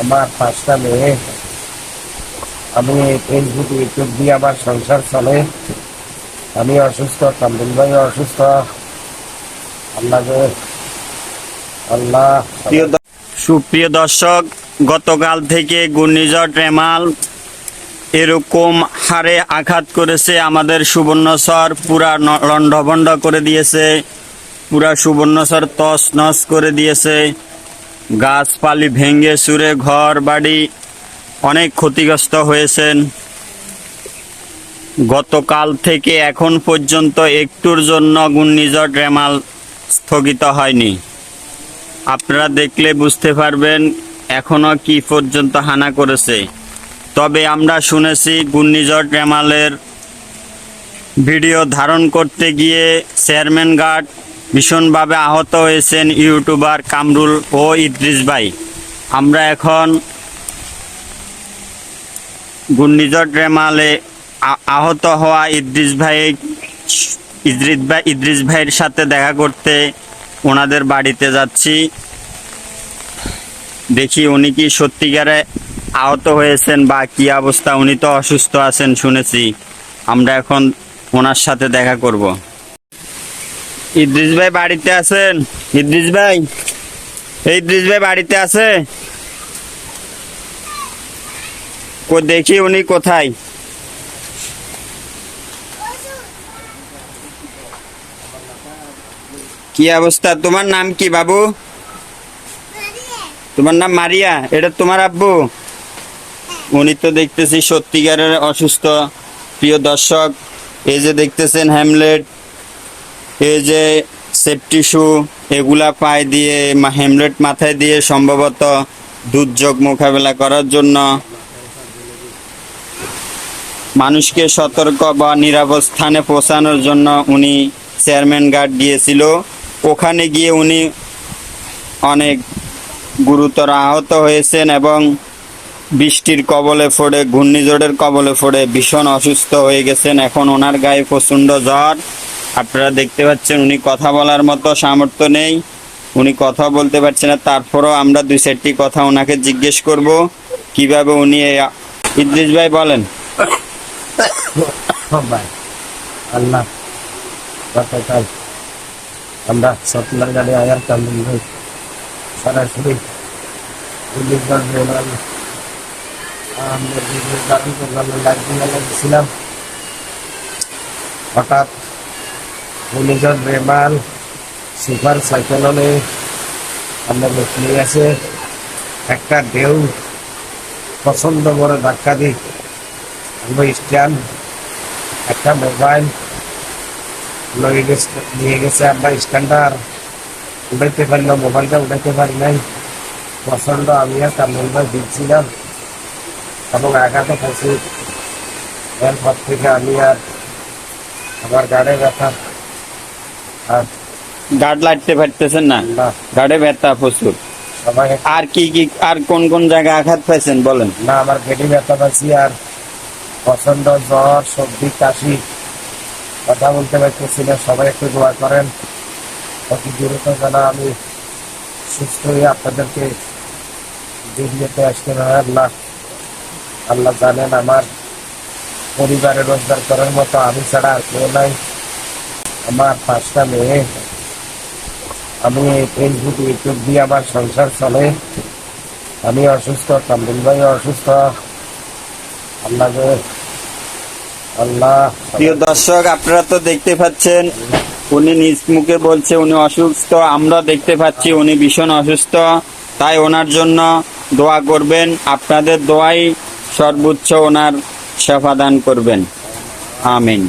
আমার পাঁচটা মেয়ে। আমি ফেসবুক ইউটিউব দিয়ে আমার সংসার চলে। আমি অসুস্থ কামরুল ভাই অসুস্থ। আল্লাহ আল্লাহ সুপ্রিয় দর্শক, গতকাল থেকে ঘূর্ণিঝড় রেমাল এরকম হারে আঘাত করেছে আমাদের সুবর্ণচর পুরা লণ্ডভণ্ড করে দিয়েছে। পুরা সুবর্ণচর তস নস করে দিয়েছে। গাছপালি ভেঙে সুরে ঘর বাড়ি অনেক ক্ষতিগ্রস্ত হয়েছেন। গতকাল থেকে এখন পর্যন্ত একটুর জন্য ঘূর্ণিঝড় রেমাল স্থগিত হয়নি। আপনারা দেখলে বুঝতে পারবেন এখনও কি পর্যন্ত হানা করেছে। তবে আমরা শুনেছি ঘূর্ণিঝড় রেমালের ভিডিও ধারণ করতে গিয়ে চেয়ারম্যান গার্ড ভীষণভাবে আহত হয়েছেন ইউটিউবার কামরুল ও ইদ্রিস ভাই। আমরা এখন ঘূর্ণিঝড় রেমালে আহত হওয়া ইদ্রিস ভাই ইদ্রিস ভাই, ইদ্রিস ভাইয়ের সাথে দেখা করতে ওনাদের বাড়িতে যাচ্ছি। দেখি উনি কি সত্যিকারে আহত হয়েছেন বা কি অবস্থা, উনি তো অসুস্থ আছেন শুনেছি। আমরা এখন ওনার সাথে দেখা করব। ইদ্রিস ভাই বাড়িতে আছেন? ইদ্রিস ভাই? ইদ্রিস ভাই বাড়িতে আছে? দেখি উনি কোথায়। কি অবস্থা? তোমার নাম কি বাবু? তোমার নাম মারিয়া? এটা তোমার আব্বু? উনি তো দেখতেছি সত্যিকারের অসুস্থ। প্রিয় দর্শক, এই যে দেখতেছেন হ্যামলেট এই যে সেফটি শু এগুলা পায়ে দিয়ে হেমলেট মাথায় দিয়ে সম্ভবত দুর্যোগ মোকাবেলা করার জন্য মানুষকে সতর্ক বা নিরাপদ স্থানে পৌঁছানোর জন্য উনি চেয়ারম্যান গার্ড দিয়েছিল। ওখানে গিয়ে উনি অনেক গুরুতর আহত হয়েছেন এবং বৃষ্টির কবলে পড়ে, ঘূর্ণিঝড়ের কবলে পড়ে ভীষণ অসুস্থ হয়ে গেছেন। এখন ওনার গায়ে প্রচণ্ড জ্বর। আপনারা দেখতে পাচ্ছেন উনি কথা বলার মতো সামর্থ্য নেই। উনি কথা বলতে পারছেন না। তারপরও আমরা দুই চারটি কথা ওনাকে জিজ্ঞেস করব। কীভাবে উনি ইদ্রিস ভাই, বলেন। গতকাল আমরা হঠাৎ ঘূর্ণিঝড় রেমাল সুপার সাইক্লোনে আমরা নিয়ে আছে। একটা ঢেউ পছন্দ করে ধাক্কা দিই আমরা স্ট্যান্ড, একটা মোবাইল লয়ে গেছে, নিয়ে গেছে আমরা স্ট্যান্ডটা আর উঠাইতে পারি না, মোবাইলটা উঠাইতে পারি নাই। প্রচণ্ড আমি আর তার মোবাইল দিচ্ছিলাম এবং আঘাতে প্রচুর এরপর থেকে আমি আর আমার গাড়ে ব্যথা গার্ড লাগতে পারতেছেন না? না। গার্ডে ব্যথা প্রচুর। আর কি কি আর কোন কোন জায়গায় আঘাত পাইছেন বলেন? না আমার পেটে ব্যথা পাচ্ছি আর প্রচণ্ড জ্বর সর্দি কাশি কথা বলতে পারতেছি না সবাই একটু দোয়া করেন। অতি দ্রুত যেন আমি সুস্থ হয়ে আপনাদেরকে ভিডিওতে আসতে না হয় আল্লাহ আল্লাহ জানেন আমার পরিবারে রোজগার করার মতো আমি ছাড়া আর কেউ নাই। আমার পাঁচটা মেয়ে। আমি ফেসবুক ইউটিউব দিয়ে আমার সংসার চলে। আমি অসুস্থ কামরুল ভাই অসুস্থ। আল্লাহ আল্লাহ প্রিয় দর্শক, আপনারা তো দেখতে পাচ্ছেন, উনি নিজ মুখে বলছে উনি অসুস্থ, আমরা দেখতে পাচ্ছি উনি ভীষণ অসুস্থ। তাই ওনার জন্য দোয়া করবেন, আপনাদের দোয়াই সর্বোচ্চ ওনার সেবা দান করবেন। আমিন।